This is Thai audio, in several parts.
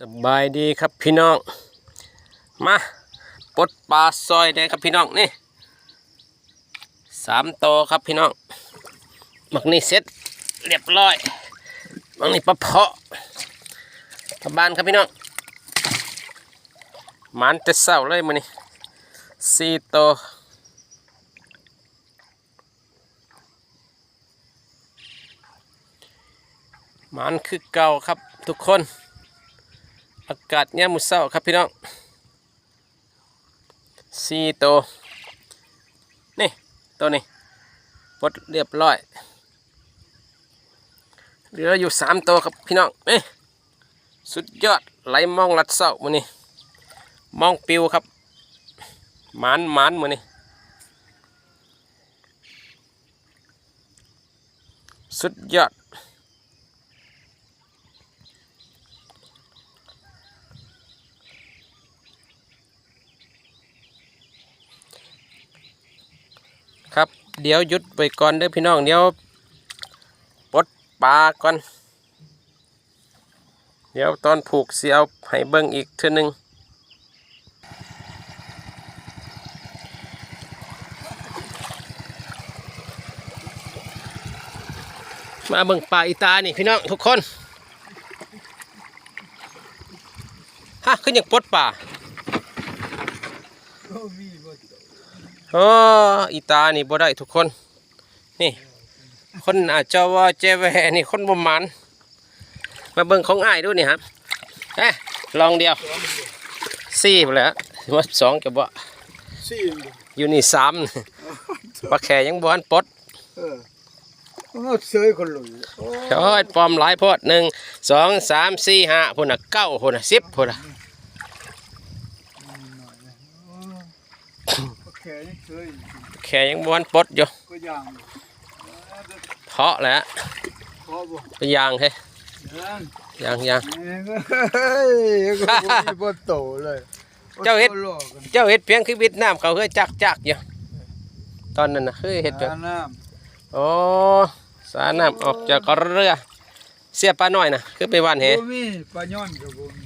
สบายดีครับพี่น้อง มาปลดปลาซอยได้ครับพี่น้องนี่สามโตวครับพี่น้องหมักนี่เสร็จเรียบร้อยหมักนี่ปลาเพาะกลับบ้านครับพี่น้องมันจะเศร้าเลยมันนี่สี่โตวมันคือเก่าครับทุกคน อากาศเนี่ยมุเศร้าครับพี่น้องสี่ตัวนี่ตัวนี้ปลดเรียบร้อยเหลืออยู่สามตัวครับพี่น้องนี่สุดยอดไหลมองลัดเศร้ามือนี่มองปิวครับหมานหมานมือนี่สุดยอด ครับ เดี๋ยวหยุดไปก่อนเด้อพี่น้องเดี๋ยวปลดปลาก่อน เดี๋ยวตอนผูกเสียวให้เบิ่งอีกเทื่อหนึงมาเบิ่งปลาอีตานี่พี่น้องทุกคน ฮะขึ้นอย่างปลดปลา โอ้อีตานี่บ่ได้ทุกคน นี่ คนอาจจะว่าเจแวนี่คนบ่หมัน มาเบิ่งของอ้ายดูนี่ครับเอ๊ะลองเดียวสี่ไปแหล้วว่าสองจะบ่สี่อยู่นี่สามปลาแขยังบ่ทันปลดเออเอาเสยคนหลุยโอ้โอ้ยปลอมหลายโพดหนึ่งสองสามสี่ห้าพุ่นน่ะเก้าพุ่นน่ะสิบพุ่นน่ะ แขนเสยแขยังบ่ทันปลดอยู่ก็ยังเพาะแหล้วพอบ่ไปยางเฮ้ยังยางยางเฮ้ยก็บ่มีบ่โตเลย เจ้าเฮ็ดบ่หลอกกันเจ้าเฮ็ดเพียงคือวิดน้ำเขาเฮ้ยจักจักอยู่ตอนนั้นน่ะคือเฮ็ดแบบหาน้โอ้สาน้ำออกจากเรือ เสียปลาน้อยนะคือไปหว่านำเหบ่มีปลาย้อนก็บ่มี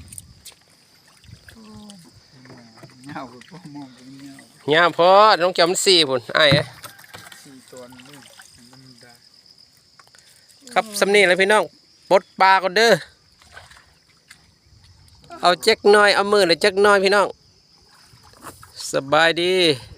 โอ้ เหงาก็บ่มองเป็นเหงายามพอน้องจำสี่พุ่นไอ้ายเอ้ยสี่ตอนนี่มันได้ครับสำนีเลยพี่น้องปลดปลาก่อนเด้อเอาเจ๊กน้อยเอามือเลยเจ๊กน้อยพี่น้อง สบายดีส